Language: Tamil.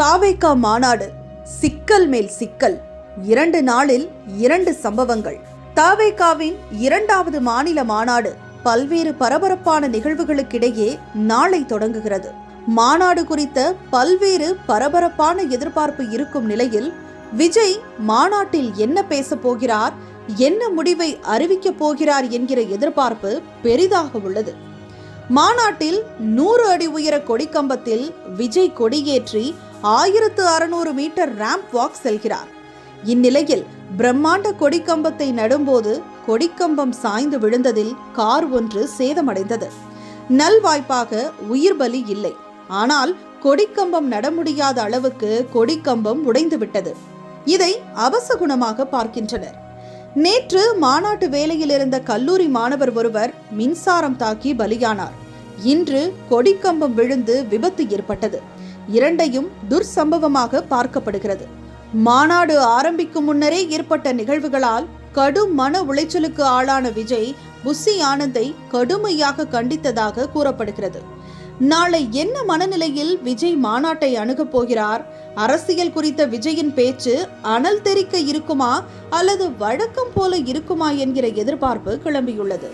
தாவேகா மாநாடு சிக்கல் மேல் சிக்கல் இரண்டு நாளில் இரண்டு சம்பவங்கள். தாவேகாவின் இரண்டாவது மாநில மாநாடு பல்வேறு பரபரப்பான நிகழ்வுகளுக்கிடையே நாளை தொடங்குகிறது. மாநாடு குறித்த பல்வேறு பரபரப்பான எதிர்பார்ப்பு இருக்கும் நிலையில் விஜய் மாநாட்டில் என்ன பேச போகிறார் என்ன முடிவை அறிவிக்கப் போகிறார் என்கிற எதிர்பார்ப்பு பெரிதாக உள்ளது. மாநாட்டில் நூறு அடி உயர கொடிக்கம்பத்தில் விஜய் கொடியேற்றி ஆயிரத்து அறுநூறு மீட்டர் ரேம்ப் வாக் செல்கிறார். இந்நிலையில் பிரம்மாண்ட கொடிக்கம்பத்தை நடும்போது கொடிக்கம்பம் சாய்ந்து விழுந்ததில் கார் ஒன்று சேதமடைந்தது. நல்வாய்ப்பாக உயிர் பலி இல்லை. ஆனால் கொடிக்கம்பம் நட முடியாத அளவுக்கு கொடிக்கம்பம் உடைந்து விட்டது இதை அவசகுணமாக பார்க்கின்றனர். நேற்று மாநாட்டு வேலையில் இருந்த கல்லூரி மாணவர் ஒருவர் மின்சாரம் தாக்கி பலியானார். இன்று கொடிக்கம்பம் விழுந்து விபத்து ஏற்பட்டது. இரண்டையும் துர்சம்பவமாக பார்க்கப்படுகிறது. மாநாடு ஆரம்பிக்கும் முன்னரே ஏற்பட்ட நிகழ்வுகளால் கடும் மன உளைச்சலுக்கு ஆளான விஜய் புஸ்ஸி ஆனந்தை கடுமையாக கண்டித்ததாக கூறப்படுகிறது. நாளை என்ன மனநிலையில் விஜய் மாநாட்டை அணுகப் போகிறார்? அரசியல் குறித்த விஜயின் பேச்சு அனல் தெரிக்க இருக்குமா அல்லது வழக்கம் போல இருக்குமா என்கிற எதிர்பார்ப்பு கிளம்பியுள்ளது.